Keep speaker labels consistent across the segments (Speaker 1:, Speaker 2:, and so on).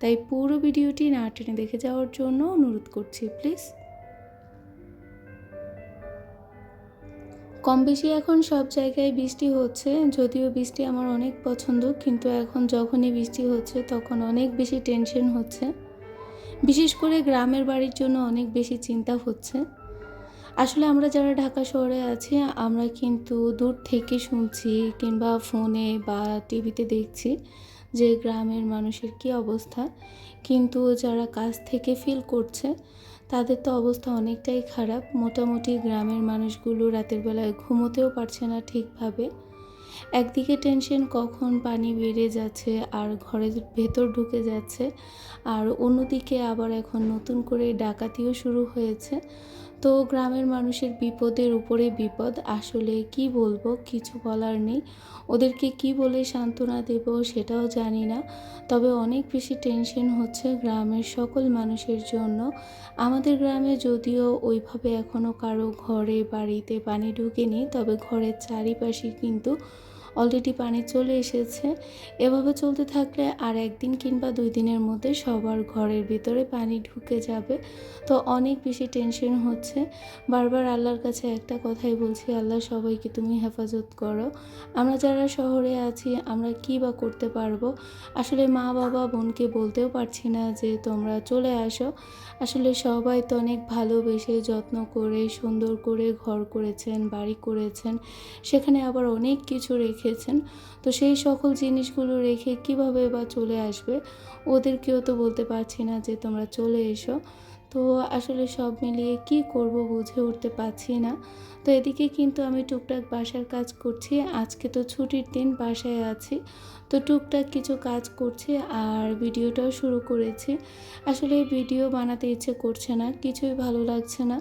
Speaker 1: তাই পুরো ভিডিওটি না টেনে দেখে যাওয়ার জন্য অনুরোধ করছি, প্লিজ। কম বেশি এখন সব জায়গায় বৃষ্টি হচ্ছে, যদিও বৃষ্টি আমার অনেক পছন্দ, কিন্তু এখন যখনই বৃষ্টি হচ্ছে তখন অনেক বেশি টেনশন হচ্ছে। বিশেষ করে গ্রামের বাড়ির জন্য অনেক বেশি চিন্তা হচ্ছে। আসলে আমরা যারা ঢাকা শহরে আছি, আমরা কিন্তু দূর থেকে শুনছি কিংবা ফোনে বা টিভিতে দেখছি। যে গ্রামের মানুষের কী অবস্থা। কিন্তু যারা কাজ থেকে ফিল করছে, তাদের তো অবস্থা অনেকটাই খারাপ। মোটামুটি গ্রামের মানুষগুলো রাতের বেলায় ঘুমোতেও পারছে না ঠিকভাবে। একদিকে টেনশন কখন পানি বেড়ে যাচ্ছে, আর ঘরের ভেতর ঢুকে যাচ্ছে, আর অন্যদিকে আবার এখন নতুন করে ডাকাতিও শুরু হয়েছে। তো গ্রামের মানুষের বিপদের উপরে বিপদ, আসলে কি বলব? কিছু বলার নেই। ওদেরকে কি বলে সান্ত্বনা দেব সেটাও জানি না। তবে অনেক বেশি টেনশন হচ্ছে গ্রামের সকল মানুষের জন্য। আমাদের গ্রামে যদিও ওইভাবে এখনও কারও ঘরে, বাড়িতে পানি ঢুকেনি, তবে ঘরের চারিপাশে কিন্তু অলরেডি পানি চলে এসেছে। এভাবে চলতে থাকলে আর একদিন কিংবা দুই দিনের মধ্যে সবার ঘরের ভিতরে পানি ঢুকে যাবে। তো অনেক বেশি টেনশন হচ্ছে। বারবার আল্লাহর কাছে একটা কথাই বলছি, আল্লাহ সবাইকে তুমি হেফাজত করো। আমরা যারা শহরে আছি, আমরা কি বা করতে পারব? আসলে মা, বাবা, বোনকে বলতেও পারছি না যে তোমরা চলে আসো। আসলে সবাই তো অনেক ভালোবেসে যত্ন করে, সুন্দর করে ঘর করেছেন, বাড়ি করেছেন। সেখানে আবার অনেক কিছু রেখেছেন তো সেই সকল জিনিসগুলো রেখে কীভাবে বা চলে আসবে, ওদেরকেও তো বলতে পারছি না যে তোমরা চলে এসো। তো আসলে সব মিলিয়ে কি করব বুঝে উঠতে পারছি না। তো এদিকে কিন্তু আমি টুকটাক বাসার কাজ করছি। আজকে তো ছুটির দিন বাসায় আছি। তো টুকটাক কিছু কাজ করছি আর ভিডিওটাও শুরু করেছি। আসলে ভিডিও বানাতে ইচ্ছে করছে না, কিছুই ভালো লাগছে না।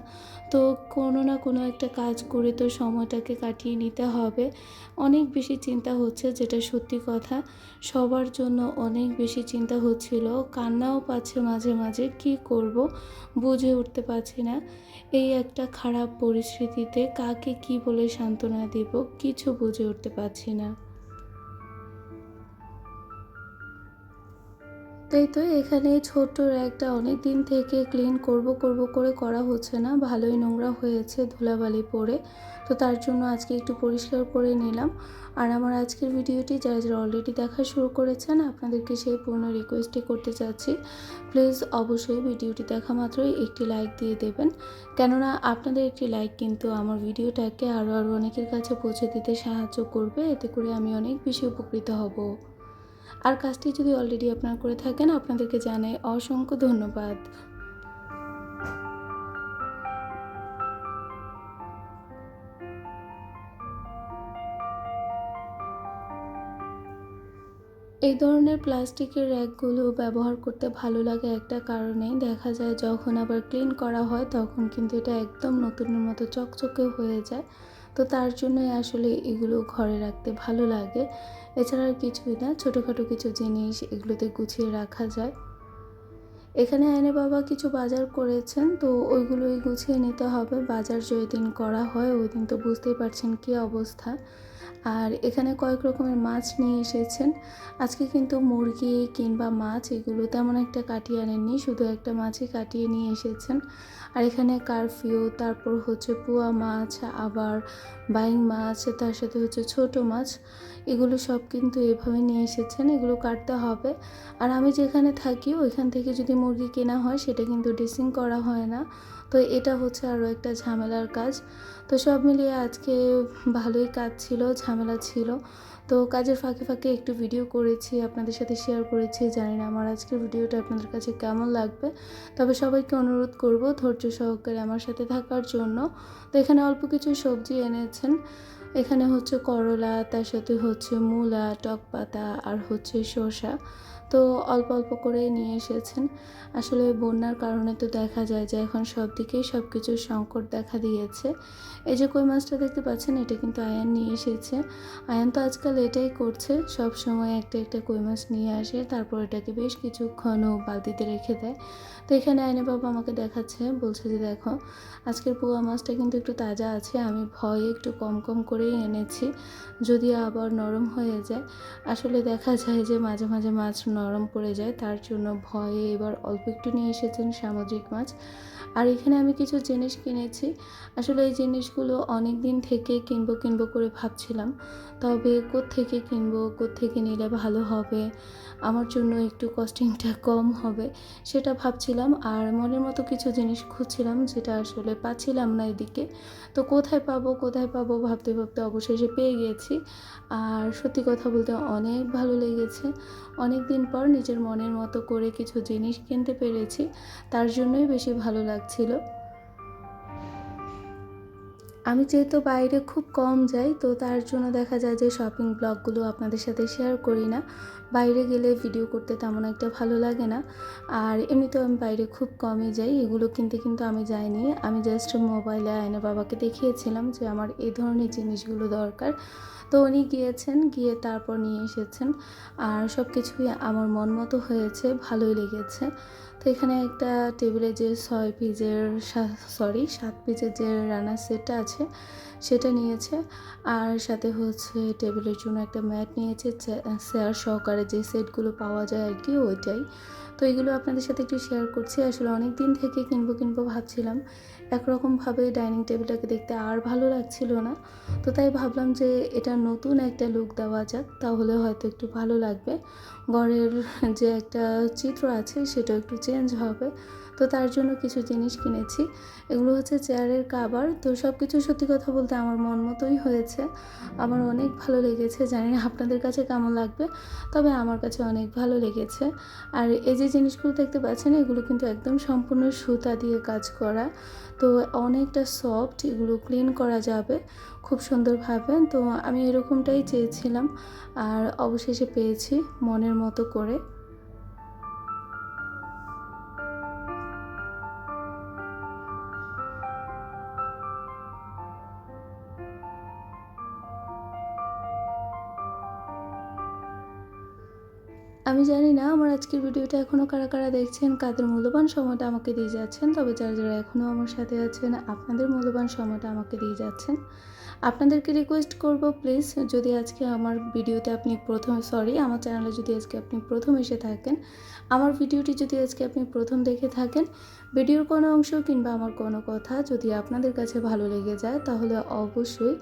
Speaker 1: তো কোনো না কোনো একটা কাজ করে তো সময়টাকে কাটিয়ে নিতে হবে। অনেক বেশি চিন্তা হচ্ছে যেটা সত্যি কথা। সবার জন্য অনেক বেশি চিন্তা হচ্ছিল, কান্নাও পাচ্ছে মাঝে মাঝে, কি করব বুঝে উঠতে পারছি না। এই একটা খারাপ পরিস্থিতিতে কাকে কি বলে সান্ত্বনা দেব, কিছু বুঝে উঠতে পারছি না। তাই তো এখানে ছোট্ট একটা অনেক দিন থেকে ক্লিন করব করব করে করা হচ্ছে না। ভালোই নোংরা হয়েছে ধুলাবালি পড়ে তো তার জন্য আজকে একটু পরিষ্কার করে নিলাম। আর আমার আজকের ভিডিওটি যারা যারা অলরেডি দেখা শুরু করেছেন, আপনাদেরকে সেই পূর্ণ রিকোয়েস্টই করতে চাচ্ছি। প্লিজ অবশ্যই ভিডিওটি দেখা মাত্রই একটি লাইক দিয়ে দেবেন। কেননা আপনাদের একটি লাইক কিন্তু আমার ভিডিওটাকে আরও আরও অনেকের কাছে পৌঁছে দিতে সাহায্য করবে। এতে করে আমি অনেক বেশি উপকৃত হব। আর কাজটি যদি অলরেডি আপনারা করে থাকেন, আপনাদেরকে জানাই অসংখ্য ধন্যবাদ। এই ধরনের প্লাস্টিকের র্যাকগুলো ব্যবহার করতে ভালো লাগে একটা কারণে। দেখা যায় যখন আবার ক্লিন করা হয়, তখন কিন্তু এটা একদম নতুনের মতো চকচকে হয়ে যায়। তো তার জন্যই আসলে এগুলো ঘরে রাখতে ভালো লাগে। এছাড়া আর কিছুই না, ছোটোখাটো কিছু জিনিস এগুলোতে গুছিয়ে রাখা যায়। এখানে আয়নে বাবা কিছু বাজার করেছেন, তো ওইগুলোই গুছিয়ে নিতে হবে। বাজার যেদিন করা হয় ওই দিন তো বুঝতেই পারছেন কী অবস্থা। আর এখানে কয়েক রকমের মাছ নিয়ে এসেছেন। আজকে কিন্তু মুরগি কিংবা মাছ এগুলো তেমন একটা কাটিয়ে আনেননি, শুধু একটা মাছই কাটিয়ে নিয়ে এসেছেন। আর এখানে কারফিউ, তারপর হচ্ছে পুয়া মাছ, আবার বাইং মাছ, তার সাথে হচ্ছে ছোট মাছ, এগুলো সব কিন্তু এভাবে নিয়ে এসেছেন, এগুলো কাটতে হবে। আর আমি যেখানে থাকি, ওইখান থেকে যদি মুরগি কেনা হয়, সেটা কিন্তু ড্রেসিং করা হয় না। তো এটা হচ্ছে আরও একটা ঝামেলার কাজ। তো সব মিলিয়ে আজকে ভালোই কাজ ছিল ঝামেলা ছিল। তো কাজের ফাঁকে ফাঁকে একটু ভিডিও করেছি, আপনাদের সাথে শেয়ার করেছি। জানি না আমার আজকের ভিডিওটা আপনাদের কাছে কেমন লাগবে। তবে সবাইকে অনুরোধ করব ধৈর্য সহকারে আমার সাথে থাকার জন্য। তো এখানে অল্প কিছু সবজি এনেছেন। এখানে হচ্ছে করলা, তার সাথে হচ্ছে মূলা টক পাতা আর হচ্ছে শসা তো অল্প অল্প করে নিয়ে এসেছেন। আসলে বন্যার কারণে তো দেখা যায় যে এখন সব দিকেই সব কিছুর সংকট দেখা দিয়েছে। এই যে কই মাছটা দেখতে পাচ্ছেন, এটা কিন্তু আয়ান নিয়ে এসেছে। আয়ান তো আজকাল এটাই করছে, সব সময় একটা একটা কই মাছ নিয়ে আসে, তারপর এটাকে বেশ কিছুক্ষণ বালতিতে রেখে দেয়। তো এখানে আয়নে বাবা আমাকে দেখাচ্ছে, বলছে যে দেখো, আজকের পোয়া মাছটা কিন্তু একটু তাজা আছে, আমি ভয়ে একটু কম কম করেই এনেছি। যদি আবার নরম হয়ে যায়, আসলে দেখা যায় যে মাঝে মাঝে মাছ নরম পড়ে যায়, তার জন্য ভয়ে এবার অল্প একটু নিয়ে এসেছেন সামুদ্রিক মাছ। আর এখানে আমি কিছু জিনিস কিনেছি। আসলে এই জিনিসগুলো অনেক দিন থেকে কিনবো কিনবো করে ভাবছিলাম, তবে কোথেকে কিনবো কোথেকে নিলে ভালো হবে? আমার জন্য একটু কস্টিংটা কম হবে, সেটা ভাবছিলাম। আর মনের মতো কিছু জিনিস খুঁজছিলাম, যেটা আসলে পাচ্ছিলাম না এদিকে। তো কোথায় পাবো কোথায় পাবো ভাবতে ভাবতে অবশেষে পেয়ে গিয়েছি আর সত্যি কথা বলতে অনেক ভালো লেগেছে। অনেক দিন পর নিজের মনের মতো করে কিছু জিনিস কিনতে পেরেছি, তার জন্যই বেশি ভালো লাগছিল। আমি যেহেতু বাইরে খুব কম যাই, তো তার জন্য দেখা যায় যে শপিং ব্লগগুলো আপনাদের সাথে শেয়ার করি না। বাইরে গেলে ভিডিও করতে তেমন একটা ভালো লাগে না। আর এমনিতেও আমি বাইরে খুব কমই যাই, এগুলো কিনতে কিন্তু আমি যাইনি। আমি জাস্ট মোবাইলে আয়না বাবাকে দেখিয়েছিলাম যে আমার এই ধরনের জিনিসগুলো দরকার। তো উনি গিয়েছেন, গিয়ে তারপর নিয়ে এসেছেন। আর সব কিছুই আমার মন মতো হয়েছে, ভালোই লেগেছে। তো এখানে একটা টেবিলে যে ছয় পিজের সরি সাত পিজের যে রান্নার সেটটা আছে, সেটা নিয়েছে। আর সাথে হচ্ছে টেবিলের জন্য একটা ম্যাট নিয়েছে। চেয়ার সহকারে যে সেটগুলো পাওয়া যায় আর কি, ওইটাই। তো এগুলো আপনাদের সাথে একটু শেয়ার করছি। আসলে অনেক দিন থেকে কিনবো কিনবো ভাবছিলাম। একরকমভাবে ডাইনিং টেবিলটাকে দেখতে আর ভালো লাগছিল না। তো তাই ভাবলাম যে এটা নতুন একটা লুক দেওয়া যাক, তাহলে হয়তো একটু ভালো লাগবে। ঘরের যে একটা চিত্র আছে সেটা একটু চেঞ্জ হবে। তো তার জন্য কিছু জিনিস কিনেছি। এগুলো হচ্ছে চেয়ারের কাবার। তো সব কিছু সত্যি কথা বলতে আমার মন মতোই হয়েছে। আমার অনেক ভালো লেগেছে, জানি না আপনাদের কাছে কেমন লাগবে, তবে আমার কাছে অনেক ভালো লেগেছে। আর এই যে জিনিসগুলো দেখতে পাচ্ছেন, এগুলো কিন্তু একদম সম্পূর্ণ সুতা দিয়ে কাজ করা। তো অনেকটা সফট এগুলো ক্লিন করা যাবে খুব সুন্দরভাবে। তো আমি এরকমটাই চেয়েছিলাম, আর অবশেষে পেয়েছি মনের মতো করে। ভিডিওটা এখনও কারা কারা দেখছেন, কাদের মূল্যবান সময়টা আমাকে দিয়ে যাচ্ছেন, তবে যারা যারা এখনও আমার সাথে আছেন, আপনাদের মূল্যবান সময়টা আমাকে দিয়ে যাচ্ছেন আপনাদেরকে রিকোয়েস্ট করব প্লিজ যদি আজকে আমার ভিডিওতে আপনি প্রথম সরি আমার চ্যানেলে যদি আজকে আপনি প্রথম এসে থাকেন, আমার ভিডিওটি যদি আজকে আপনি প্রথম দেখে থাকেন ভিডিওর কোনো অংশ কিংবা আমার কোনো কথা যদি আপনাদের কাছে ভালো লেগে যায়, তাহলে অবশ্যই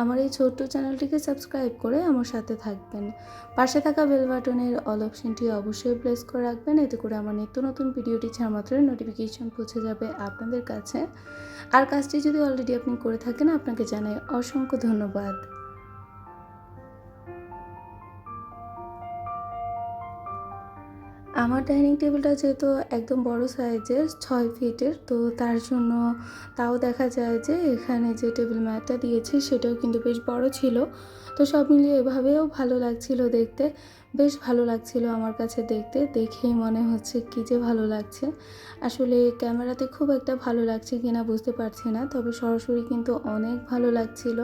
Speaker 1: আমার এই ছোট্ট চ্যানেলটিকে সাবস্ক্রাইব করে আমার সাথে থাকবেন। পাশে থাকা বেল বাটনের অল অপশনটি অবশ্যই প্রেস করে রাখবেন, এতে করে আমার নিত্য নতুন ভিডিওটি ছাড়া মাত্রই নোটিফিকেশন পৌঁছে যাবে আপনাদের কাছে। আর কাজটি যদি অলরেডি আপনি করে থাকেন, আপনাকে জানাই অসংখ্য ধন্যবাদ। আমার ডাইনিং টেবিলটা যেহেতু একদম বড় সাইজের, ছয় ফিটের, তো তার জন্য তাও দেখা যায় যে এখানে যে টেবিল ম্যাটটা দিয়েছি সেটাও কিন্তু বেশ বড় ছিল। তো সব মিলিয়ে এভাবেও ভালো লাগছিল দেখতে। বেশ ভালো লাগছিল আমার কাছে দেখতে, দেখেই মনে হচ্ছে কি যে ভালো লাগছে। আসলে ক্যামেরাতে খুব একটা ভালো লাগছে কিনা বুঝতে পারছি না, তবে সরাসরি কিন্তু অনেক ভালো লাগছিল।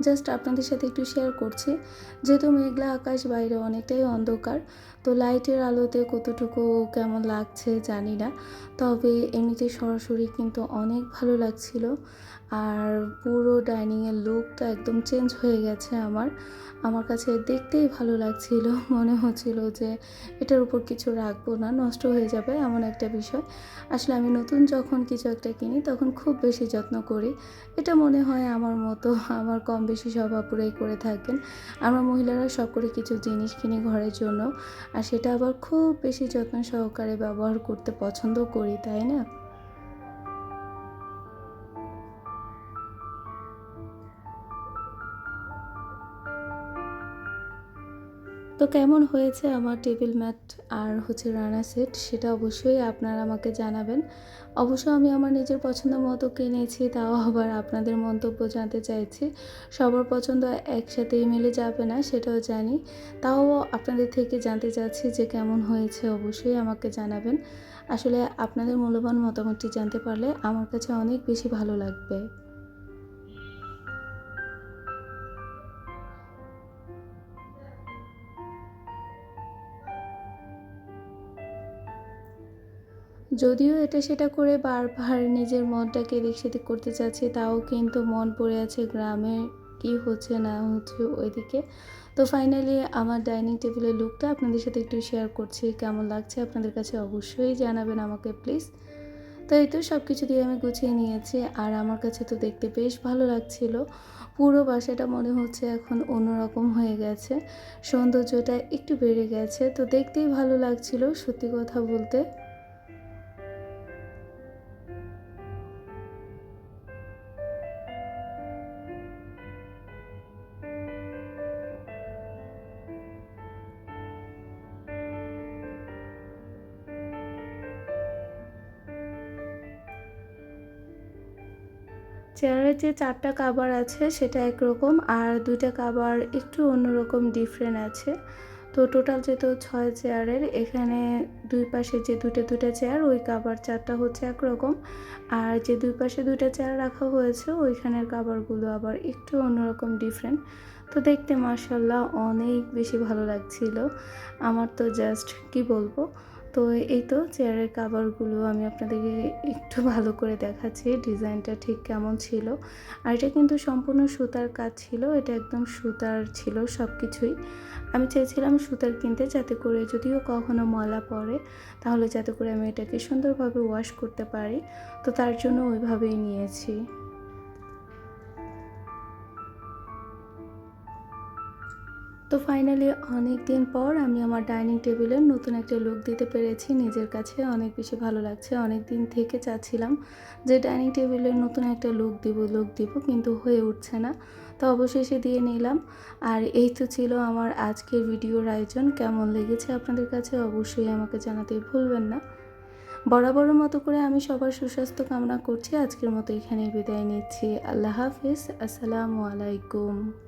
Speaker 1: জাস্ট আপনাদের সাথে একটু শেয়ার করছি, যেহেতু মেঘলা আকাশ বাইরে অনেকটাই অন্ধকার, তো লাইটের আলোতে কতটুকু কেমন লাগছে জানি না, তবে এমনিতে সরাসরি কিন্তু অনেক ভালো লাগছিল। আর পুরো ডাইনিংয়ের লুকটা একদম চেঞ্জ হয়ে গেছে আমার। আমার কাছে দেখতেই ভালো লাগছিল। মনে হচ্ছিল যে এটার উপর কিছু রাখব না, নষ্ট হয়ে যাবে এমন একটা বিষয়। আসলে আমি নতুন যখন কিছু একটা কিনি, তখন খুব বেশি যত্ন করি। এটা মনে হয় আমার মতো, আমার কম বেশি সব স্বভাবপুরাই করে থাকেন। আমরা মহিলারা সব করে কিছু জিনিস কিনি ঘরের জন্য। আর সেটা আবার খুব বেশি যত্ন সহকারে ব্যবহার করতে পছন্দ করি, তাই না? তো কেমন হয়েছে আমার টেবিল ম্যাট আর হচ্ছে রানা সেট সেটা অবশ্যই আপনারা আমাকে জানাবেন। অবশ্য আমি আমার নিজের পছন্দ মতো কিনেছি, তাও আবার আপনাদের মন্তব্য জানতে চাইছি। সবার পছন্দ একসাথে মিলে যাবে না, সেটাও জানি। তাও আপনাদের থেকে জানতে চাচ্ছি যে কেমন হয়েছে, অবশ্যই আমাকে জানাবেন। আসলে আপনাদের মূল্যবান মতামতটি জানতে পারলে আমার কাছে অনেক বেশি ভালো লাগবে। যদিও এটা সেটা করে বারবার নিজের মনটাকে এদিক সেদিক করতে চাচ্ছে, তাও কিন্তু মন পড়ে আছে গ্রামে কি হচ্ছে না হচ্ছে ওইদিকে। তো ফাইনালি আমার ডাইনিং টেবিলের লুকটা আপনাদের সাথে একটু শেয়ার করছি, কেমন লাগছে আপনাদের কাছে অবশ্যই জানাবেন আমাকে প্লিজ তো এই তো সব কিছু দিয়ে আমি গুছিয়ে নিয়েছি, আর আমার কাছে তো দেখতে বেশ ভালো লাগছিল। পুরো বাসাটা মনে হচ্ছে এখন অন্যরকম হয়ে গেছে, সৌন্দর্যটা একটু বেড়ে গেছে, তো দেখতেই ভালো লাগছিল সত্যি কথা বলতে। চেয়ারের যে চারটা কাবার আছে সেটা একরকম আর দুইটা কাবার একটু অন্যরকম ডিফারেন্ট আছে। তো টোটাল যেহেতু ছয় চেয়ারের, এখানে দুই পাশে যে দুটো দুটো চেয়ার, ওই কাবার চারটা হচ্ছে একরকম। আর যে দুই পাশে দুইটা চেয়ার রাখা হয়েছে, ওইখানের কাবারগুলো আবার একটু অন্যরকম ডিফারেন্ট তো দেখতে মার্শাল্লাহ অনেক বেশি ভালো লাগছিল। আমার তো জাস্ট কি বলব? তো এই তো চেয়ারের কাভারগুলো আমি আপনাদেরকে একটু ভালো করে দেখাচ্ছি ডিজাইনটা ঠিক কেমন ছিল। আর এটা কিন্তু সম্পূর্ণ সুতার কাজ ছিল, এটা একদম সুতার ছিল সব কিছুই আমি চেয়েছিলাম সুতার কিনতে যাতে করে যদিও কখনো ময়লা পড়ে, তাহলে যাতে করে আমি এটাকে সুন্দরভাবে ওয়াশ করতে পারি। তো তার জন্য ওইভাবেই নিয়েছি। তো ফাইনালি অনেক দিন পর আমি আমার ডাইনিং টেবিলের নতুন একটা লুক দিতে পেরেছি। নিজের কাছে অনেক বেশি ভালো লাগছে। অনেক দিন থেকে চাচ্ছিলাম যে ডাইনিং টেবিলের নতুন একটা লুক দিব লুক দিব, কিন্তু হয়ে উঠছে না। তো অবশেষে দিয়ে নিলাম। আর এই তো ছিল আমার আজকের ভিডিওর আয়োজন। কেমন লেগেছে আপনাদের কাছে অবশ্যই আমাকে জানাতে ভুলবেন না। বরাবরের মতো করে আমি সবার সুস্বাস্থ্য কামনা করছি। আজকের মতো এখানেই বিদায় নিচ্ছি। আল্লাহ হাফিজ। আসসালামু আলাইকুম।